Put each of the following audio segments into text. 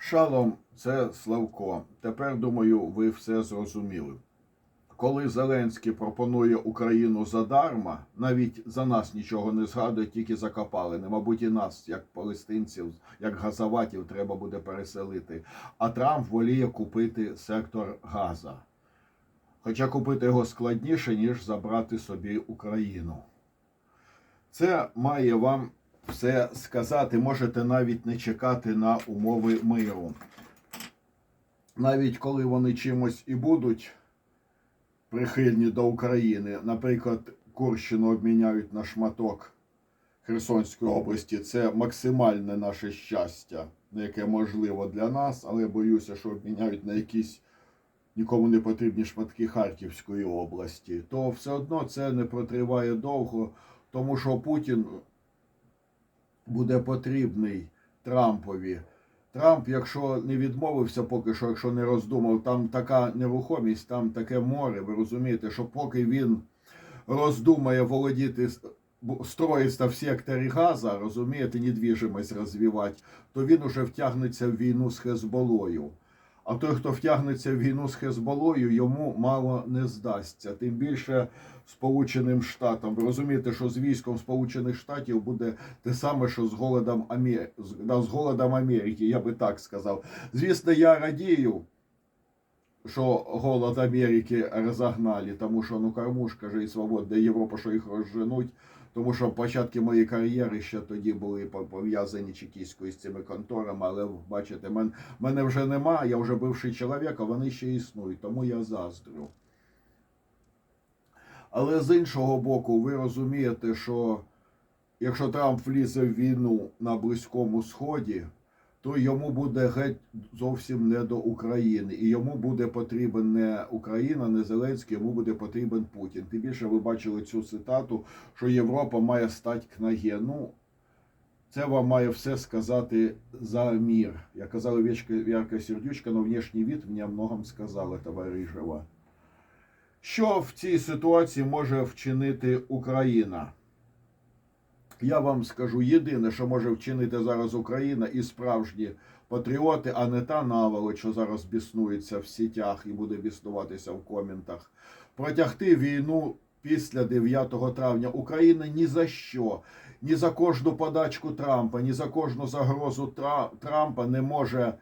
Шалом, це Славко. Тепер думаю, ви все зрозуміли. Коли Зеленський пропонує Україну задарма, навіть за нас нічого не згадує, тільки за копалини. Мабуть, і нас, як палестинців, як газаватів, треба буде переселити. А Трамп воліє купити сектор Газа. Хоча купити його складніше, ніж забрати собі Україну. Це має вам все сказати. Можете навіть не чекати на умови миру. Навіть коли вони чимось і будуть прихильні до України, наприклад, Курщину обміняють на шматок Херсонської області, це максимальне наше щастя, яке можливо для нас, але боюся, що обміняють на якісь нікому не потрібні шматки Харківської області, то все одно це не протриває довго, тому що Путін буде потрібний Трампові. Трамп, якщо не відмовився поки що, якщо не роздумав, там така нерухомість, там таке море. Ви розумієте, що поки він роздумає володіти строїться в секторі Газа, розумієте, недвіжимость розвивати, то він уже втягнеться в війну з Хезболою. А той, хто втягнеться в війну з Хезболою, йому мало не здасться. Тим більше Сполученим Штатам. Ви розумієте, що з військом Сполучених Штатів буде те саме, що з голодом Амер... да, з голодом Америки, я би так сказав. Звісно, я радію, що голод Америки розогнали, тому що ну кормушка же і свобода Європа, що їх розженуть. Тому що початки моєї кар'єри ще тоді були пов'язані чекістською з цими конторами, але бачите, мен, мене вже нема, я вже бивший чоловік, а вони ще існують, тому я заздрю. Але з іншого боку, ви розумієте, що якщо Трамп влізе в війну на Близькому Сході, то йому буде геть зовсім не до України. І йому буде потрібен не Україна, не Зеленський, йому буде потрібен Путін. Тим більше ви бачили цю цитату, що Європа має стати к. Ну, це вам має все сказати за мір. Я казала Вячка Вярка Сердючка, но внешній вид мені многом сказала, товаришева. Що в цій ситуації може вчинити Україна? Я вам скажу єдине, що може вчинити зараз Україна і справжні патріоти, а не та наволоч, що зараз біснується в сітях і буде біснуватися в коментах. Протягти війну після 9 травня Україна ні за що, ні за кожну подачку Трампа, ні за кожну загрозу Тра- Трампа не може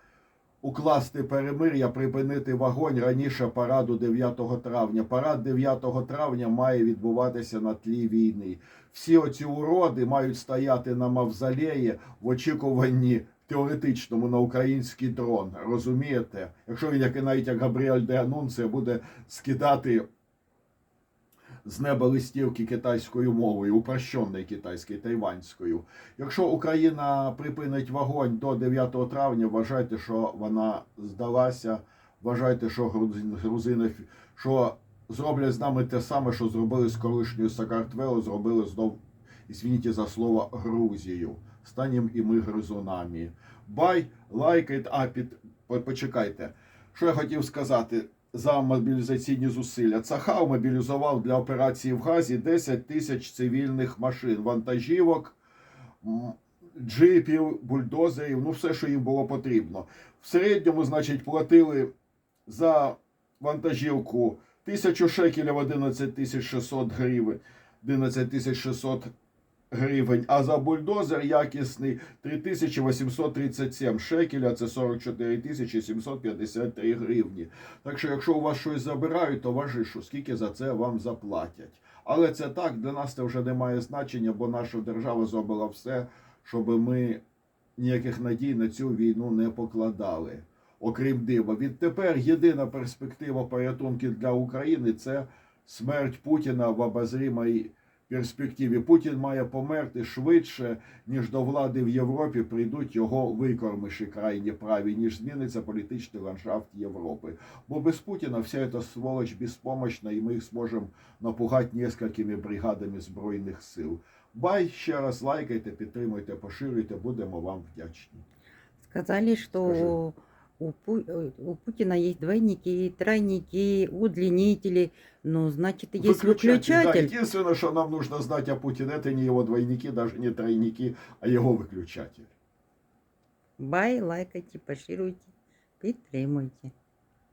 укласти перемир'я, припинити вогонь раніше параду 9 травня. Парад 9 травня має відбуватися на тлі війни. Всі оці уроди мають стояти на мавзолеї в очікуванні теоретичному на український дрон. Розумієте? Якщо він, як і навіть як Габріель де Анунція, буде скидати з неба листівки китайською мовою, упрощеною китайською, тайванською. Якщо Україна припинить вогонь до 9 травня, вважайте, що вона здалася. Вважайте, що грузин- грузини, що зроблять з нами те саме, що зробили з колишньою Сакартвело, зробили знов, извините за слово, Грузію. Станем і ми гризунами. Бай, лайкайте, а під почекайте. Що я хотів сказати за мобілізаційні зусилля? Цахал мобілізував для операції в Газі 10 тисяч цивільних машин, вантажівок, джипів, бульдозерів, ну все, що їм було потрібно. В середньому, значить, платили за вантажівку тисячу шекелів 11 тисяч 600 гривень. 11 тисяч 600 гривень, а за бульдозер якісний 3837 шекеля, це 44 тисячі 753 гривні. Так що, якщо у вас щось забирають, то важишу, скільки за це вам заплатять. Але це так, для нас це вже не має значення, бо наша держава зробила все, щоб ми ніяких надій на цю війну не покладали. Окрім дива. Відтепер єдина перспектива порятунки для України це смерть Путіна в обозримій перспективі. Путін має померти швидше, ніж до влади в Європі прийдуть його викормиші крайні праві, ніж зміниться політичний ландшафт Європи. Бо без Путіна вся ця сволоч безпомощна, і ми їх зможемо напугати несколькими бригадами Збройних сил. Бай, ще раз лайкайте, підтримуйте, поширюйте, будемо вам вдячні. Сказали, что Скажи. У, Пу- э, у Путина есть двойники, тройники, удлинители. Ну, значит, есть Да, выключатель. единственное, что нам нужно знать о Путине, это не его двойники, даже не тройники, а его выключатель. Бай, лайкайте, поширюйте, підтримуйте.